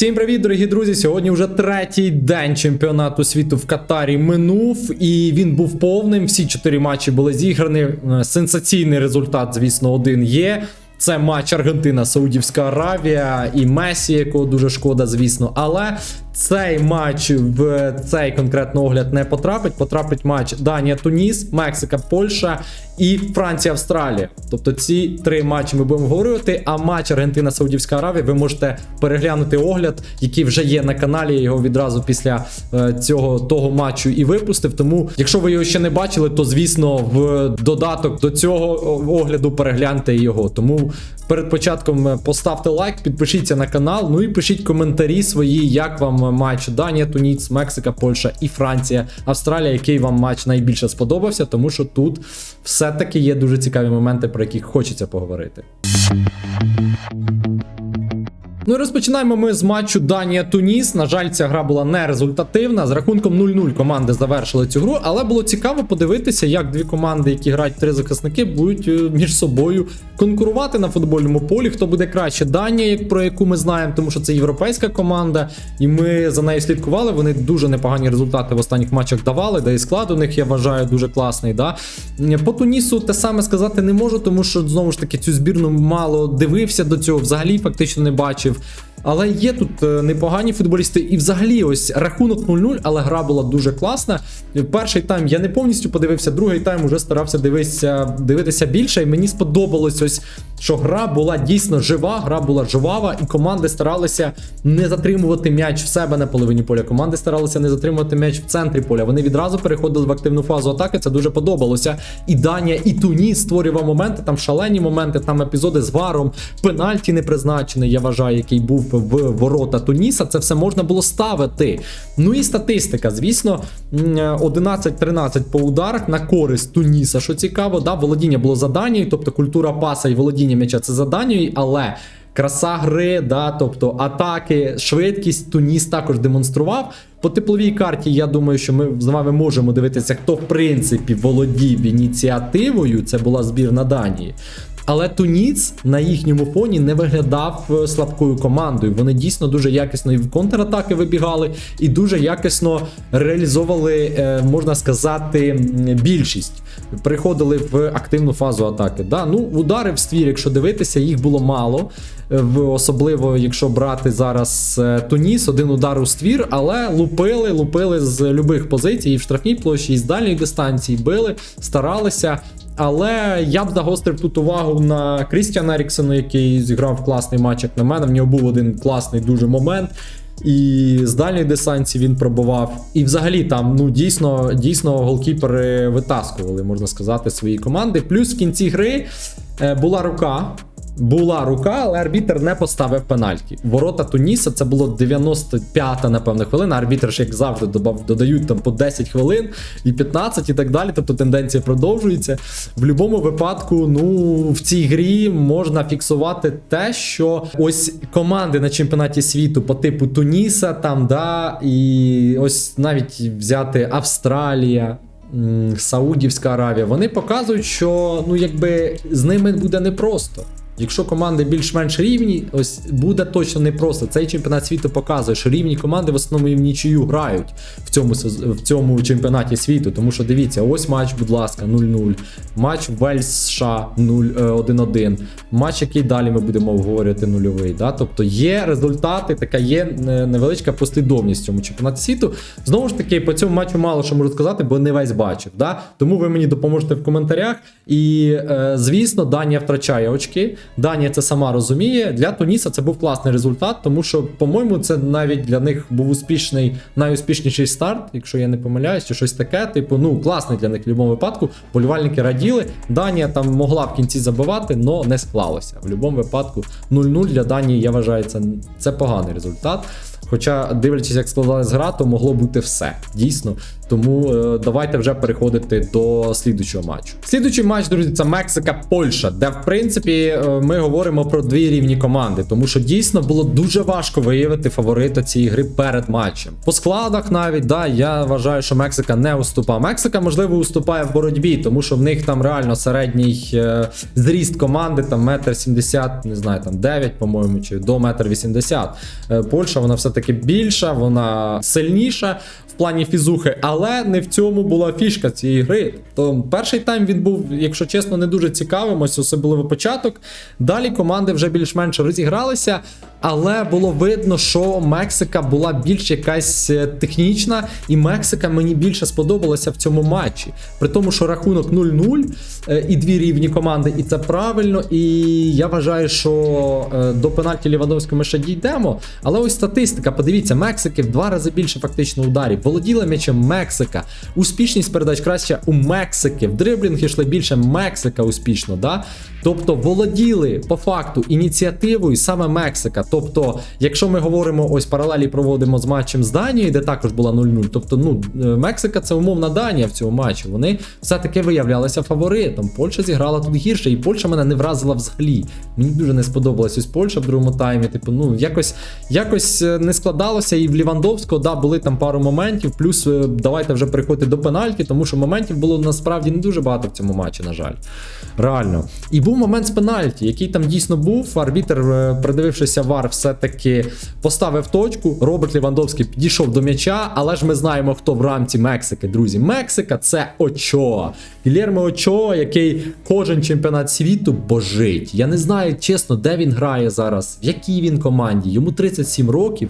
Всім привіт, дорогі друзі! Сьогодні вже третій день чемпіонату світу в Катарі минув, і він був повним. Всі чотири матчі були зіграні. Е, Сенсаційний результат, звісно, один є. Це матч Аргентина, Саудівська Аравія і Месі, якого дуже шкода, звісно. Але цей матч в цей конкретно огляд не потрапить. Потрапить матч Данія, Туніс, Мексика, Польща і Франція, Австралія. Тобто ці три матчі ми будемо говорити. А матч Аргентина, Саудівська Аравія ви можете переглянути огляд, який вже є на каналі. Я його відразу після е, цього того матчу і випустив. Тому, якщо ви його ще не бачили, то звісно в додаток до цього огляду перегляньте його. Тому перед початком е, поставте лайк, підпишіться на канал. Ну і пишіть коментарі свої, як вам матч Данія, Туніс, Мексика, Польща і Франція, Австралія, який вам матч найбільше сподобався, тому що тут все-таки є дуже цікаві моменти, про які хочеться поговорити. Ну і розпочинаємо ми з матчу Данія-Туніс. На жаль, ця гра була не результативна. З рахунком 0-0 команди завершили цю гру, але було цікаво подивитися, як дві команди, які грають три захисники, будуть е, між собою конкурувати на футбольному полі. Хто буде краще? Данія, про яку ми знаємо, тому що це європейська команда, і ми за нею слідкували. Вони дуже непогані результати в останніх матчах давали. Да і склад у них я вважаю дуже класний. Да? По Тунісу те саме сказати не можу, тому що знову ж таки цю збірну мало дивився до цього, взагалі фактично не бачив років але є тут е, непогані футболісти, і взагалі ось рахунок 0-0, але гра була дуже класна. Перший тайм я не повністю подивився, другий тайм уже старався дивитися, дивитися більше. І мені сподобалось ось, що гра була дійсно жива, гра була жвава, і команди старалися не затримувати м'яч в себе на половині поля. Команди старалися не затримувати м'яч в центрі поля. Вони відразу переходили в активну фазу атаки. Це дуже подобалося. І Данія, і Туніс створював моменти, там шалені моменти, там епізоди з варом, пенальті не призначений, я вважаю, який був в ворота Туніса. Це все можна було ставити. Ну і статистика, звісно, 11-13 по ударах на користь Туніса. Що цікаво, да, володіння було за тобто культура паса і володіння м'яча це за але. Краса гри, да, тобто атаки, швидкість Туніс також демонстрував. По тепловій карті, я думаю, що ми з вами можемо дивитися, хто в принципі володів ініціативою. Це була збірна Данії. Але Туніц на їхньому фоні не виглядав е, слабкою командою. Вони дійсно дуже якісно і в контратаки вибігали, і дуже якісно реалізовували, е, можна сказати, більшість. Приходили в активну фазу атаки. Да? Ну, удари в ствір, якщо дивитися, їх було мало. В особливо, якщо брати зараз е, Туніс, один удар у ствір, але лупили, лупили з любих позицій, і в штрафній площі, і з дальньої дистанції били, старалися. Але я б загострив тут увагу на Крістіана Еріксона, який зіграв класний матч, як на мене. В нього був один класний дуже момент. І з дальньої дистанції він пробував. І взагалі там ну дійсно дійсно голкіпери витаскували, можна сказати, свої команди. Плюс в кінці гри е, була рука. Була рука, але арбітр не поставив пенальті. Ворота Туніса це було 95-та, напевно, хвилина. Арбітр ж, як завжди, додають там по 10 хвилин і 15 і так далі. Тобто тенденція продовжується. В будь-якому випадку, ну в цій грі можна фіксувати те, що ось команди на чемпіонаті світу по типу Туніса, там, да, і ось навіть взяти Австралія. Саудівська Аравія, вони показують, що ну якби з ними буде непросто. Якщо команди більш-менш рівні, ось буде точно непросто. Цей чемпіонат світу показує, що рівні команди в основному в нічию грають в цьому в цьому чемпіонаті світу. Тому що дивіться, ось матч, будь ласка, 0-0. Матч Вельс США 1-1. Матч, який далі ми будемо обговорювати нульовий. Да? Тобто є результати, така є е, невеличка послідовність в цьому чемпіонаті світу. Знову ж таки, по цьому матчу мало що можу сказати, бо не весь бачив. Да? Тому ви мені допоможете в коментарях. І, е, звісно, Данія втрачає очки. Данія це сама розуміє. Для Туніса це був класний результат, тому що, по-моєму, це навіть для них був успішний, найуспішніший старт, якщо я не помиляюсь, чи щось таке. Типу, ну класний для них в будь-якому випадку. Болівальники раділи. Данія там могла в кінці забивати, але не склалося. В будь-якому випадку 0-0 для Данії, я вважаю, це, це поганий результат. Хоча, дивлячись, як складалась гра, то могло бути все. Дійсно. Тому е, давайте вже переходити до слідучого матчу. Слідучий матч, друзі, це Мексика-Польща, де в принципі е, ми говоримо про дві рівні команди, тому що дійсно було дуже важко виявити фаворита цієї гри перед матчем. По складах навіть да, я вважаю, що Мексика не уступає. Мексика, можливо, уступає в боротьбі, тому що в них там реально середній е, зріст команди, там метр сімдесят, не знаю, там 9, по-моєму, чи до метр вісімдесят. Польща, вона все-таки більша, вона сильніша плані фізухи, але не в цьому була фішка цієї гри. То перший тайм він був, якщо чесно, не дуже цікавим, ось особливо початок. Далі команди вже більш-менш розігралися, але було видно, що Мексика була більш якась е, технічна, і Мексика мені більше сподобалася в цьому матчі. При тому, що рахунок 0-0 е, і дві рівні команди, і це правильно. І я вважаю, що е, до пенальті Лівандовського ми ще дійдемо. Але ось статистика, подивіться, Мексики в два рази більше фактично ударів. Володіла м'ячем Мексика. Успішність передач краще у Мексики. В дриблінг йшли більше Мексика успішно. Да? Тобто володіли по факту ініціативою саме Мексика. Тобто, якщо ми говоримо ось паралелі проводимо з матчем з Данією, де також була 0-0. Тобто, ну е, Мексика це умовна Данія в цьому матчі. Вони все-таки виявлялися фаворитом. Польща зіграла тут гірше, і Польща мене не вразила взагалі. Мені дуже не сподобалась ось Польща в другому таймі. Типу, ну якось якось е, не складалося. І в Лівандовського да, були там пару моментів. Плюс е, давайте вже переходити до пенальті, тому що моментів було насправді не дуже багато в цьому матчі, на жаль. Реально. І був момент з пенальті, який там дійсно був. Арбітер, е, придивившися вар, все-таки поставив точку. Роберт Лівандовський підійшов до м'яча, але ж ми знаємо, хто в рамці Мексики, друзі. Мексика це Очоа. Гільєрмо Очоа, який кожен чемпіонат світу божить. Я не знаю, чесно, де він грає зараз, в якій він команді. Йому 37 років.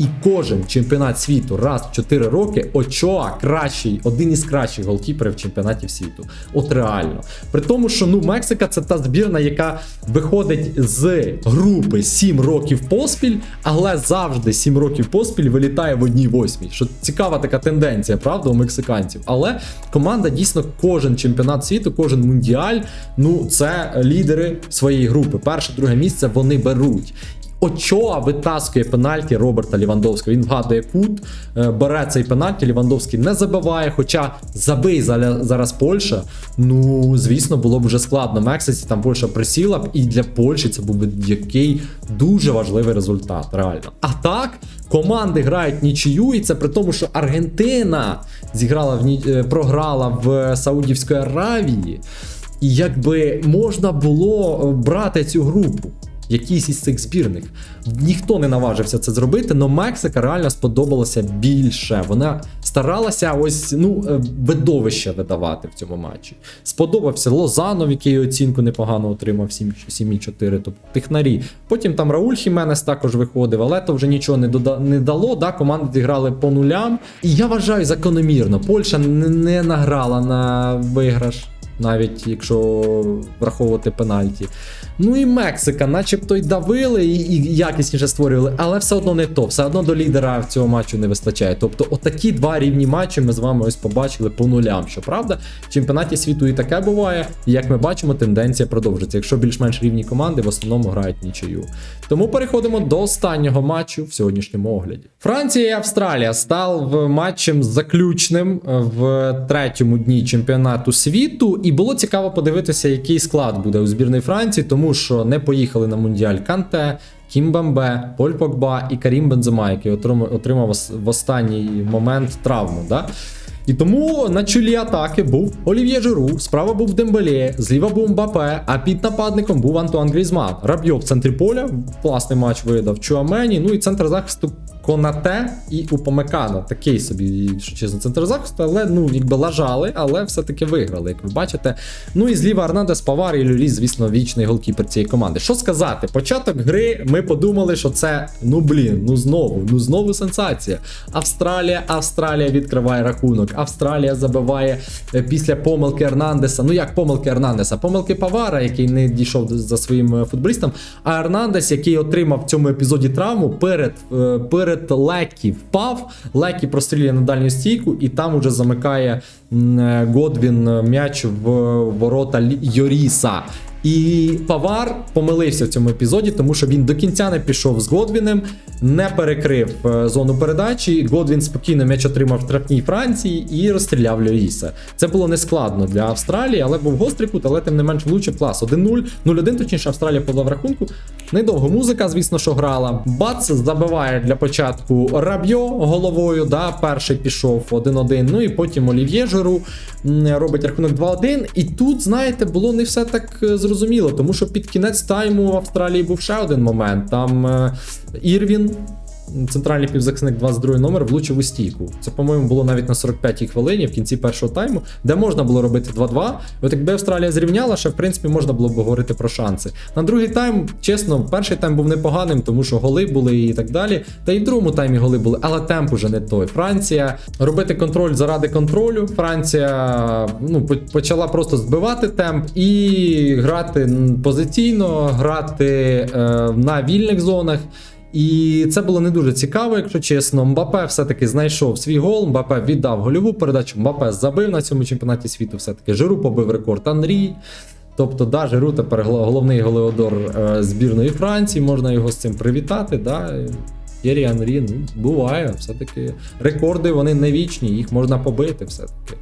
І кожен чемпіонат світу раз в 4 роки Очоа кращий, один із кращих голкіперів чемпіонатів світу. От реально. При тому, що ну Мексика це та збірна, яка виходить з групи 7 років поспіль, але завжди 7 років поспіль вилітає в одній восьмій. Що цікава така тенденція, правда, у мексиканців. Але команда дійсно кожен чемпіонат світу, кожен мундіаль, ну це лідери своєї групи. Перше, друге місце вони беруть. Очоа витаскує пенальті Роберта Лівандовського. Він вгадує кут, е, бере цей пенальті. Лівандовський не забиває. Хоча забий зараз Польща. Ну звісно, було б вже складно. Мексиці там Польща присіла б, і для Польщі це був би який дуже важливий результат. Реально. А так. Команди грають нічию, і це при тому, що Аргентина зіграла в ні... е, програла в Саудівської Аравії, і якби можна було е, брати цю групу якийсь із цих збірних. Ніхто не наважився це зробити, але Мексика реально сподобалася більше. Вона старалася ось ну е, видовище видавати в цьому матчі. Сподобався Лозанов, який оцінку непогано отримав 7 7,4, тобто тихнарі. Потім там Рауль Хіменес також виходив, але то вже нічого не дода не дало. Да, команди зіграли по нулям. І я вважаю закономірно. Польща не награла на виграш навіть якщо враховувати пенальті. Ну і Мексика, начебто й давили і, і якісніше створювали, але все одно не то, все одно до лідера в цього матчу не вистачає. Тобто, отакі два рівні матчі ми з вами ось побачили по нулям. Щоправда, в чемпіонаті світу і таке буває. І як ми бачимо, тенденція продовжиться. Якщо більш-менш рівні команди, в основному грають нічию. Тому переходимо до останнього матчу в сьогоднішньому огляді. Франція і Австралія став матчем заключним в третьому дні чемпіонату світу. І було цікаво подивитися, який склад буде у збірної Франції, тому що не поїхали на мундіаль Канте. Кімбамбе, Поль Погба і Карім Бензема, який отримав, отримав в останній момент травму. Да? І тому на чолі атаки був Олів'є Жиру, справа був Дембелє, зліва був Мбапе, а під нападником був Антуан Грізман. Рабьо в центрі поля, класний матч видав. Чуамені, ну і центр захисту Конате і Упомекано. Такий собі, що чесно, центр захисту, але ну якби лажали, але все-таки виграли, як ви бачите. Ну і зліва Арнандес Павар і Люрі, звісно, вічний голкіпер цієї команди. Що сказати? Початок гри ми подумали, що це ну блін, ну знову, ну знову сенсація. Австралія, Австралія відкриває рахунок. Австралія забиває е, після помилки Ернандеса. Ну як помилки Ернандеса? Помилки Павара, який не дійшов за своїм е, футболістом. А Ернандес, який отримав в цьому епізоді травму, перед, е, перед Лекі впав. Лекі прострілює на дальню стійку, і там уже замикає е, Годвін м'яч в ворота Йоріса. І Павар помилився в цьому епізоді, тому що він до кінця не пішов з Годвіним, не перекрив е, зону передачі. Годвін спокійно м'яч отримав в штрафній Франції і розстріляв Льоріса. Це було нескладно для Австралії, але був гострий кут, але тим не менш влучив клас. 1-0, 0-1, точніше, Австралія подала в рахунку. Недовго музика, звісно, що грала. Бац забиває для початку Рабьо головою. Да, перший пішов 1-1. Ну і потім Олів'є Жиру робить рахунок 2-1. І тут, знаєте, було не все так е, зрозуміло, тому що під кінець тайму в Австралії був ще один момент. Там е, Ірвін. Центральний півзахисник 22 номер влучив у стійку. Це, по-моєму, було навіть на 45-й хвилині в кінці першого тайму, де можна було робити 2-2. От якби Австралія зрівняла, ще в принципі можна було б говорити про шанси. На другий тайм, чесно, перший тайм був непоганим, тому що голи були і так далі. Та й в другому таймі голи були, але темп уже не той. Франція робити контроль заради контролю. Франція ну, почала просто збивати темп і грати позиційно, грати е, на вільних зонах. І це було не дуже цікаво, якщо чесно. Мбапе все-таки знайшов свій гол. Мбапе віддав гольову передачу. Мбапе забив на цьому чемпіонаті світу. Все-таки Жиру побив рекорд Анрі. Тобто, да, Жиру тепер головний голеодор е, збірної Франції. Можна його з цим привітати. Да. Єрі Анрі, ну, буває, все-таки рекорди вони не вічні, їх можна побити все-таки.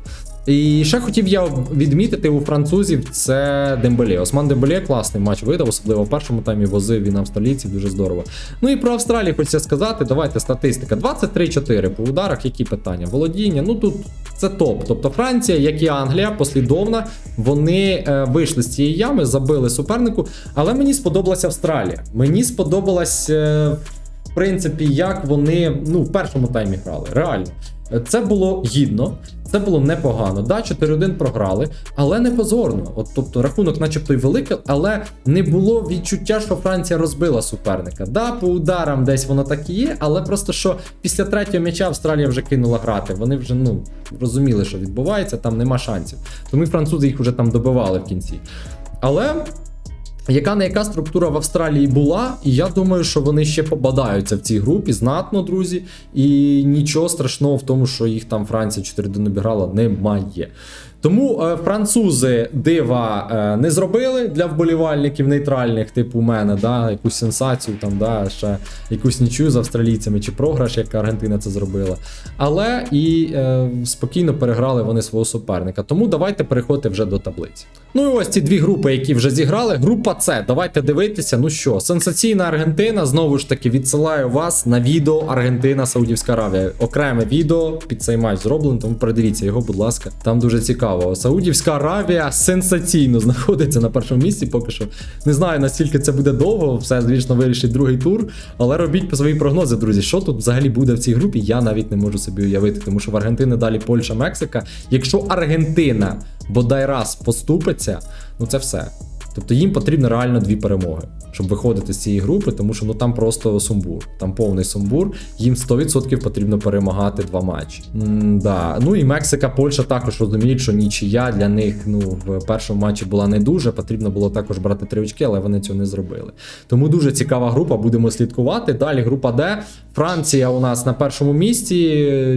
І ще хотів я відмітити у французів це Дембеле. Осман Дембеле класний матч видав, особливо в першому таймі возив він австралійців дуже здорово. Ну і про Австралію хочеться сказати. Давайте статистика. 23-4 по ударах, які питання? Володіння. Ну тут це топ. Тобто Франція, як і Англія, послідовна, вони е, вийшли з цієї ями, забили супернику. Але мені сподобалася Австралія. Мені сподобалась. Е, в принципі, як вони ну, в першому таймі грали. Реально. Це було гідно, це було непогано. Да, 4-1 програли, але не позорно. От, тобто рахунок, начебто, й великий, але не було відчуття, що Франція розбила суперника. Да, по ударам десь воно так і є, але просто що після третього м'яча Австралія вже кинула грати. Вони вже ну розуміли, що відбувається, там нема шансів. Тому французи їх вже там добивали в кінці. Але яка не яка структура в Австралії була, і я думаю, що вони ще побадаються в цій групі знатно, друзі. І нічого страшного в тому, що їх там Франція 4-1 обіграла, немає. Тому е, французи дива е, не зробили для вболівальників нейтральних, типу мене, да, якусь сенсацію, там, да, ще якусь нічию з австралійцями чи програш, як Аргентина це зробила. Але і е, спокійно переграли вони свого суперника. Тому давайте переходити вже до таблиці. Ну і ось ці дві групи, які вже зіграли. Група С. Давайте дивитися. Ну що, сенсаційна Аргентина. Знову ж таки, відсилаю вас на відео Аргентина Саудівська Аравія. Окреме відео під цей матч зроблено, тому передивіться його, будь ласка. Там дуже цікаво. Саудівська Аравія сенсаційно знаходиться на першому місці. Поки що не знаю наскільки це буде довго. Все, звісно, вирішить другий тур. Але робіть свої прогнози, друзі. Що тут взагалі буде в цій групі? Я навіть не можу собі уявити, тому що в Аргентини далі Польща, Мексика. Якщо Аргентина бодай раз поступиться, ну це все. Тобто їм потрібно реально дві перемоги, щоб виходити з цієї групи, тому що ну там просто сумбур, там повний сумбур. Їм 100% потрібно перемагати два матчі. да. Ну і Мексика, Польща також розуміють, що нічия для них ну в першому матчі була не дуже. Потрібно було також брати три очки, але вони цього не зробили. Тому дуже цікава група. Будемо слідкувати. Далі група Д. Франція у нас на першому місці,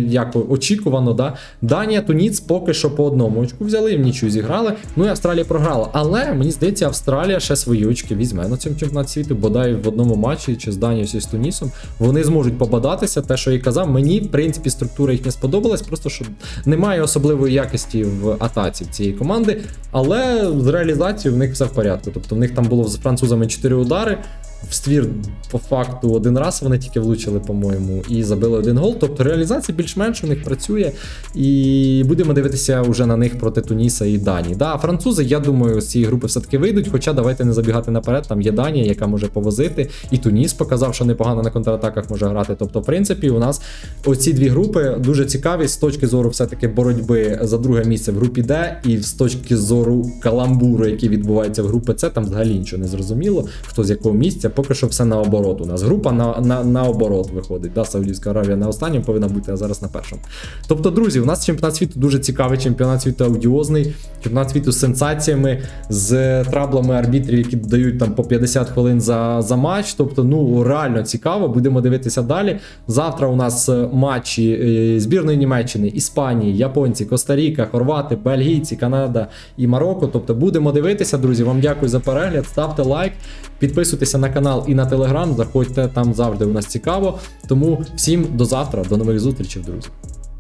як очікувано, да. Данія, Туніц поки що по одному очку взяли, в нічого зіграли. Ну і Австралія програла. Але мені здається, Австралія ще свої очки візьме на цьому чемпіонаті світу, бодай в одному матчі чи з Данією, чи з Тунісом. Вони зможуть побадатися. Те, що я казав, мені в принципі структура їхня сподобалась, просто що немає особливої якості в атаці в цієї команди. Але з реалізацією в них все в порядку. Тобто в них там було з французами 4 удари. В ствір по факту один раз вони тільки влучили, по-моєму, і забили один гол. Тобто реалізація більш-менш у них працює. І будемо дивитися вже на них проти Туніса і Данії. Да, французи, я думаю, з цієї групи все-таки вийдуть. Хоча давайте не забігати наперед. Там є Данія, яка може повозити. І Туніс показав, що непогано на контратаках може грати. Тобто, в принципі, у нас оці дві групи дуже цікаві з точки зору все-таки боротьби за друге місце в групі Д, і з точки зору каламбуру, який відбувається в групі С, там взагалі нічого не зрозуміло, хто з якого місця. Поки що все наоборот. У нас група на, на, наоборот виходить. Да, Саудівська Аравія на останньому повинна бути, а зараз на першому. Тобто, друзі, у нас чемпіонат світу дуже цікавий, чемпіонат світу аудіозний, чемпіонат світу з сенсаціями, з траблами арбітрів, які дають там по 50 хвилин за, за матч. Тобто, ну реально цікаво. Будемо дивитися далі. Завтра у нас е, матчі е, збірної Німеччини, Іспанії, японці, Коста-Ріка, Хорвати, Бельгійці, Канада і Марокко. Тобто будемо дивитися, друзі. Вам дякую за перегляд. Ставте лайк, підписуйтеся на канал і на телеграм. Заходьте там завжди у нас цікаво. Тому всім до завтра, до нових зустрічей, друзі.